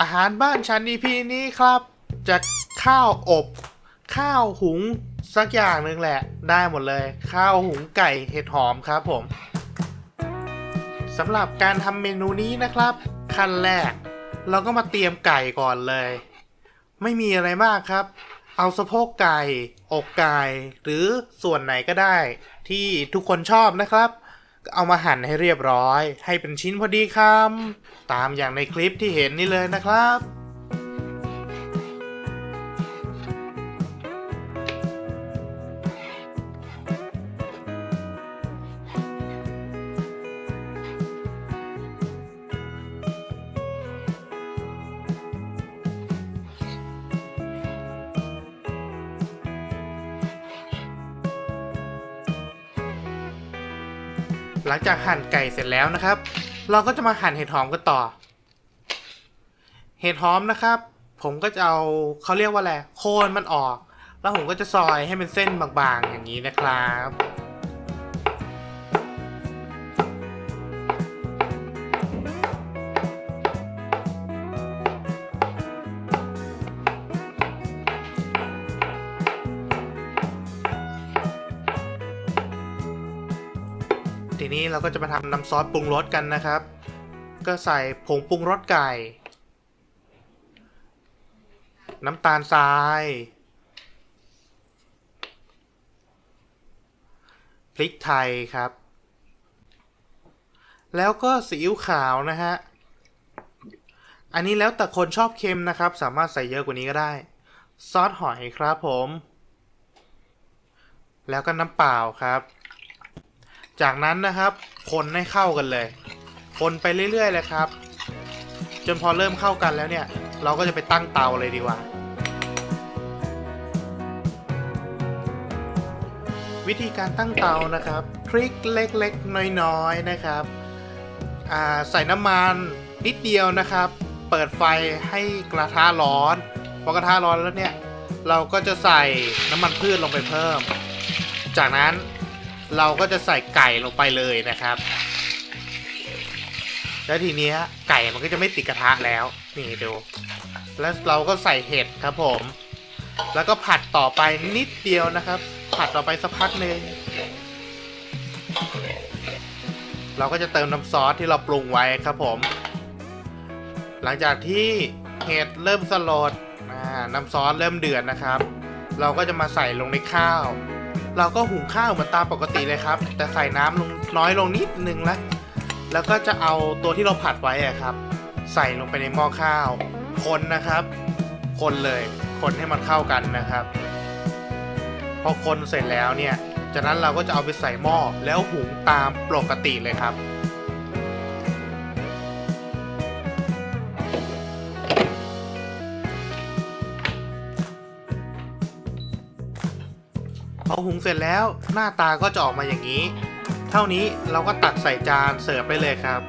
อาหารบ้านฉัน EP นี้ครับจะข้าวอบ ข้าวหุงสักอย่างหนึ่งแหละ ได้หมดเลย ข้าวหุงไก่เห็ดหอมครับผมสำหรับการทำเมนูนี้นะครับ ขั้นแรก เราก็มาเตรียมไก่ก่อนเลย ไม่มีอะไรมากครับ เอาสะโพกไก่ อกไก่ หรือส่วนไหนก็ได้ ที่ทุกคนชอบนะครับ เอามาหั่นให้เรียบร้อย ให้เป็นชิ้นพอดีคำตามอย่างในคลิปที่เห็นนี่เลยนะครับ หลังจากหั่นไก่เสร็จแล้วนะครับ เราก็จะมาหั่นเห็ดหอมกันต่อ เห็ดหอมนะครับ ผมก็จะเอาเขาเรียกว่าอะไรโคนมันออก แล้วผมก็จะซอยให้เป็นเส้นบางๆอย่างนี้นะครับ ทีนี้เราก็จะมาทำน้ำซอสปรุงรสกันนะครับ ก็ใส่ผงปรุงรสไก่ น้ำตาลทราย พริกไทยครับ แล้วก็ซีอิ๊วขาวนะฮะ อันนี้แล้วแต่คนชอบเค็มนะครับ สามารถใส่เยอะกว่านี้ก็ได้ ซอสหอยครับผม แล้วก็น้ำเปล่าครับ จากนั้นนะครับ คนให้เข้ากันเลย คนไปเรื่อยๆเลยครับ จนพอเริ่มเข้ากันแล้วเนี่ย เราก็จะไปตั้งเตาเลยดีกว่า วิธีการตั้งเตานะครับทริคเล็กๆ น้อยๆนะครับใส่น้ำมันนิดเดียวนะครับ เปิดไฟให้กระทะร้อนพอกระทะร้อนแล้วเนี่ย เราก็จะใส่น้ำมันพืชลงไปเพิ่ม จากนั้น เราก็จะใส่ไก่ลงไปเลยนะครับ แล้วทีนี้ไก่มันก็จะไม่ติดกระทะแล้วนี่ดู แล้วเราก็ใส่เห็ดครับผม แล้วก็ผัดต่อไปนิดเดียวนะครับ ผัดต่อไปสักพักหนึ่งเราก็จะเติมน้ำซอสที่เราปรุงไว้ครับผม หลังจากที่เห็ดเริ่มสลดน้ำซอสเริ่มเดือดนะครับ เราก็จะมาใส่ลงในข้าว เราก็หุงข้าวเหมือนตามปกติเลยครับ แต่ใส่น้ำลงน้อยลงนิดนึงละแล้วก็จะเอาตัวที่เราผัดไว้อะครับ ใส่ลงไปในหม้อข้าว คนนะครับ คนเลยคนให้มันเข้ากันนะครับ พอคนเสร็จแล้วเนี่ย จากนั้นเราก็จะเอาไปใส่หม้อแล้วหุงตามปกติเลยครับ พอหุงเสร็จแล้วหน้าตาก็จะออกมาอย่างนี้ เท่านี้เราก็ตักใส่จานเสิร์ฟไปเลยครับ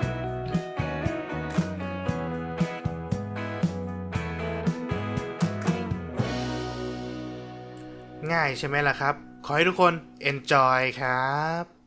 ง่ายใช่ไหมล่ะครับ ขอให้ทุกคน enjoy ครับ